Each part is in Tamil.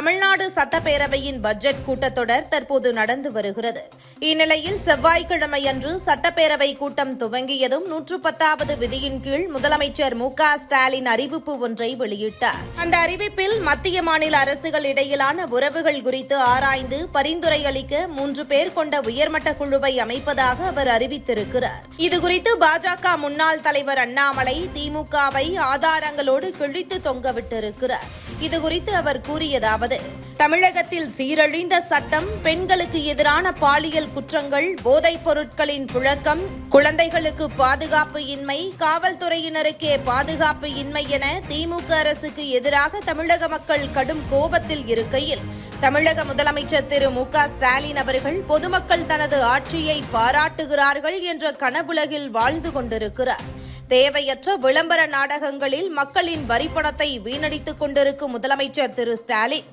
தமிழ்நாடு சட்டப்பேரவையின் பட்ஜெட் கூட்டத்தொடர் தற்போது நடந்து வருகிறது. இந்நிலையில் செவ்வாய்க்கிழமையன்று சட்டப்பேரவை கூட்டம் துவங்கியதும் நூற்று பத்தாவது விதியின் கீழ் முதலமைச்சர் மு க ஸ்டாலின் அறிவிப்பு ஒன்றை வெளியிட்டார். அந்த அறிவிப்பில் மத்திய மாநில அரசுகள் இடையிலான உறவுகள் குறித்து ஆராய்ந்து பரிந்துரை அளிக்க மூன்று பேர் கொண்ட உயர்மட்ட குழுவை அமைப்பதாக அவர் அறிவித்திருக்கிறார். இதுகுறித்து பாஜக முன்னாள் தலைவர் அண்ணாமலை திமுகவை ஆதாரங்களோடு கிழித்து தொங்கவிட்டிருக்கிறார். இதுகுறித்து அவர் கூறியதாவது தமிழகத்தில் சீரழிந்த சட்டம் பெண்களுக்கு எதிரான பாலியல் குற்றங்கள் போதைப் பொருட்களின் புழக்கம் குழந்தைகளுக்கு பாதுகாப்பு இன்மை காவல்துறையினருக்கே பாதுகாப்பு இன்மை என திமுக அரசுக்கு எதிராக தமிழக மக்கள் கடும் கோபத்தில் இருக்கையில் தமிழக முதலமைச்சர் திரு மு க ஸ்டாலின் அவர்கள் பொதுமக்கள் தனது ஆட்சியை பாராட்டுகிறார்கள் என்ற கனவுலகில் வாழ்ந்து கொண்டிருக்கிறார். தேவையற்ற விளம்பர நாடகங்களில் மக்களின் வரிப்பணத்தை வீணடித்துக் கொண்டிருக்கும் முதலமைச்சர் திரு ஸ்டாலின்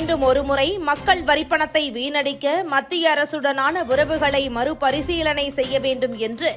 மீண்டும் ஒருமுறை மக்கள் வரிப்பணத்தை வீணடிக்க மத்திய அரசுடனான உறவுகளை மறுபரிசீலனை செய்ய வேண்டும் என்று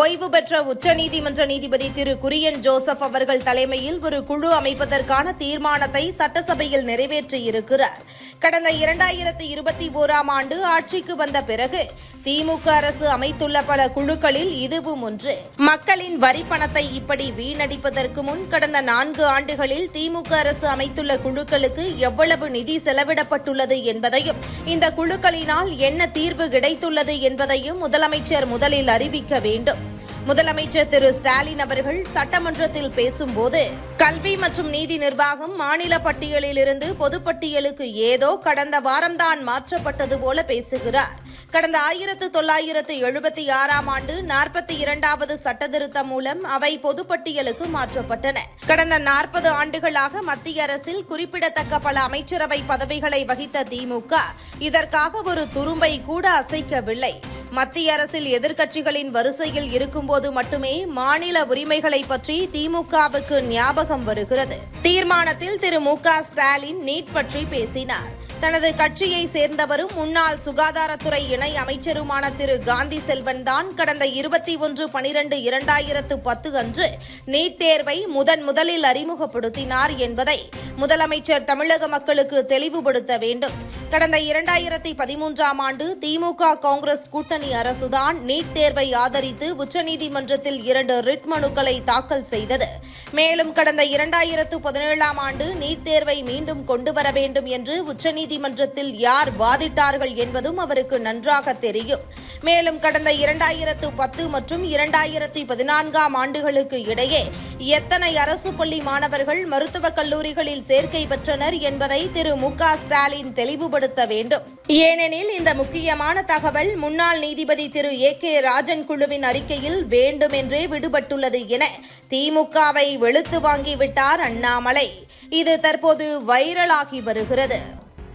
ஓய்வு பெற்ற உச்சநீதிமன்ற நீதிபதி திரு குரியன் ஜோசப் அவர்கள் தலைமையில் ஒரு குழு அமைப்பதற்கான தீர்மானத்தை சட்டசபையில் நிறைவேற்றியிருக்கிறார். கடந்த இரண்டாயிரத்தி இருபத்தி ஓராம் ஆண்டு ஆட்சிக்கு வந்த பிறகு திமுக அரசு அமைத்துள்ள பல குழுக்களில் இதுவும் ஒன்று. மக்களின் வரி பணத்தை இப்படி வீணடிப்பதற்கு முன் கடந்த நான்கு ஆண்டுகளில் திமுக அரசு அமைத்துள்ள குழுக்களுக்கு எவ்வளவு நிதி செலவிடப்பட்டுள்ளது என்பதையும் இந்த குழுக்களினால் என்ன தீர்வு கிடைத்துள்ளது என்பதையும் முதலமைச்சர் முதலில் அறிவிக்க வேண்டும். முதலமைச்சர் திரு ஸ்டாலின் அவர்கள் சட்டமன்றத்தில் பேசும்போது கல்வி மற்றும் நீதி நிர்வாகம் மாநில பட்டியலிலிருந்து பொதுப்பட்டியலுக்கு ஏதோ கடந்த வாரம்தான் மாற்றப்பட்டது போல பேசுகிறார். கடந்த ஆயிரத்து தொள்ளாயிரத்து எழுபத்தி ஆறாம் ஆண்டு நாற்பத்தி இரண்டாவது சட்டத்திருத்தம் மூலம் அவை பொதுப்பட்டியலுக்கு மாற்றப்பட்டன. கடந்த நாற்பது ஆண்டுகளாக மத்திய அரசில் குறிப்பிடத்தக்க பல அமைச்சரவை பதவிகளை வகித்த திமுக இதற்காக ஒரு துரும்பை கூட அசைக்கவில்லை. மத்திய அரசில் எதிர்க்கட்சிகளின் வரிசையில் இருக்கும்போது மட்டுமே மாநில உரிமைகளை பற்றி திமுகவுக்கு ஞாபகம் வருகிறது. தீர்மானத்தில் திரு மு க ஸ்டாலின் நீட் பற்றி பேசினார். தனது கட்சியை சேர்ந்தவரும் முன்னாள் சுகாதாரத்துறை இணை அமைச்சருமான திரு காந்தி செல்வன் தான் கடந்த இருபத்தி ஒன்று பனிரெண்டு இரண்டாயிரத்து பத்து அன்று நீட் தேர்வை முதன் முதலில் அறிமுகப்படுத்தினார் என்பதை முதலமைச்சர் தமிழக மக்களுக்கு தெளிவுபடுத்த வேண்டும். கடந்த இரண்டாயிரத்தி பதிமூன்றாம் ஆண்டு திமுக காங்கிரஸ் கூட்டணி அரசுதான் நீட் தேர்வை ஆதரித்து உச்சநீதிமன்றத்தில் இரண்டு ரிட் மனுக்களை தாக்கல் செய்தது. மேலும் கடந்த இரண்டாயிரத்து பதினேழாம் ஆண்டு நீட் தேர்வை மீண்டும் கொண்டு வர வேண்டும் என்று உச்சநீதி நீதிமன்றத்தில் யார் வாதிட்டார்கள் என்பதும் அவருக்கு நன்றாக தெரியும். மேலும் கடந்த இரண்டாயிரத்து பத்து மற்றும் இரண்டாயிரத்தி பதினான்காம் ஆண்டுகளுக்கு இடையே எத்தனை அரசு பள்ளி மாணவர்கள் மருத்துவக் கல்லூரிகளில் சேர்க்கை பெற்றனர் என்பதை திரு மு க ஸ்டாலின் தெளிவுபடுத்த வேண்டும். ஏனெனில் இந்த முக்கியமான தகவல் முன்னாள் நீதிபதி திரு ஏ கே ராஜன் குழுவின் அறிக்கையில் வேண்டுமென்றே விடுபட்டுள்ளது என திமுகவை வெளுத்து வாங்கிவிட்டார் அண்ணாமலை. இது தற்போது வைரலாகி வருகிறது.